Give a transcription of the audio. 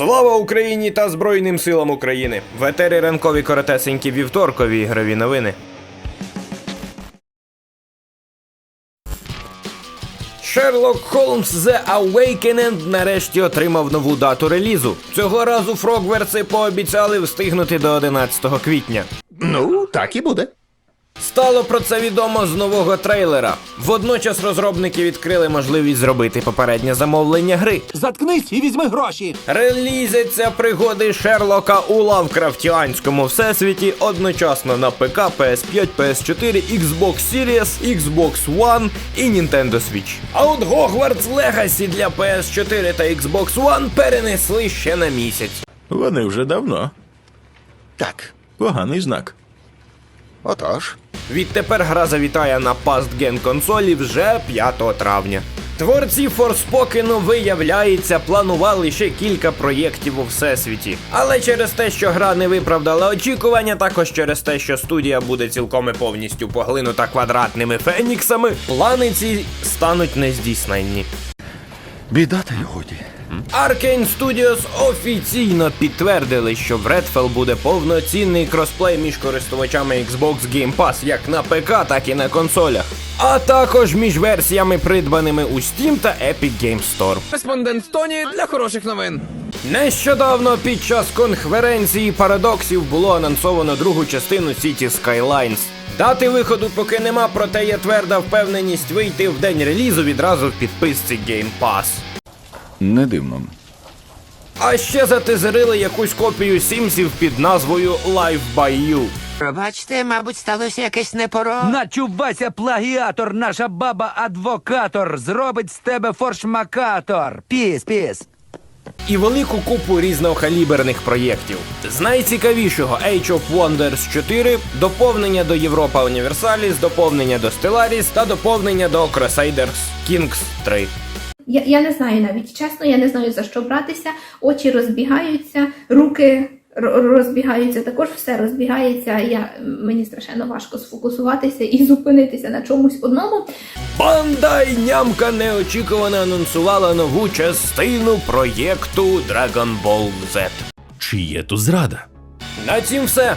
Слава Україні та Збройним силам України! В ранкові коротесенькі вівторкові ігрові новини. Шерлок Холмс The Awakened нарешті отримав нову дату релізу. Цього разу Фрогверси пообіцяли встигнути до 11 квітня. Ну, так і буде. Стало про це відомо з нового трейлера. Водночас розробники відкрили можливість зробити попереднє замовлення гри. Заткнись і візьми гроші. Релізяться пригоди Шерлока у лавкрафтіанському всесвіті одночасно на ПК, PS5, PS4, Xbox Series, Xbox One і Nintendo Switch. А от Hogwarts Legacy для PS4 та Xbox One перенесли ще на місяць. Вони вже давно. Так, Поганий знак. отож. Відтепер гра завітає на Gen консолі вже 5 травня. Творці Форспокену, виявляється, планували ще кілька проєктів у всесвіті. Але через те, що гра не виправдала очікування, також через те, що студія буде цілком і повністю поглинута квадратними феніксами, плани ці стануть нездійсненні. Біда та й годі. Arkane Studios офіційно підтвердили, що в Redfall буде повноцінний кросплей між користувачами Xbox Game Pass як на ПК, так і на консолях. А також між версіями, придбаними у Steam та Epic Game Store. Респондент Тоні для хороших новин. Нещодавно під час конференції парадоксів було анонсовано другу частину City Skylines. Дати виходу поки нема, проте є тверда впевненість вийти в день релізу відразу в підписці Game Pass. Не дивно. А ще затизерили якусь копію Сімсів під назвою Live by You. Пробачте, мабуть, сталося якесь непоро. Начувайся, плагіатор, наша баба адвокатор. Зробить з тебе форшмакатор. Піс, піс. і велику купу різнокаліберних проєктів. З найцікавішого Age of Wonders 4, доповнення до Європа Універсаліс, доповнення до Stellaris та доповнення до Crusaders Kings 3. Я, я не знаю навіть чесно, я не знаю за що братися. Очі розбігаються, руки розбігаються, також все розбігається. Я, мені страшенно важко сфокусуватися і зупинитися на чомусь одному. Бандай нямка неочікувано анонсувала нову частину проєкту Dragon Ball Z. Чи є тут зрада? На цім все.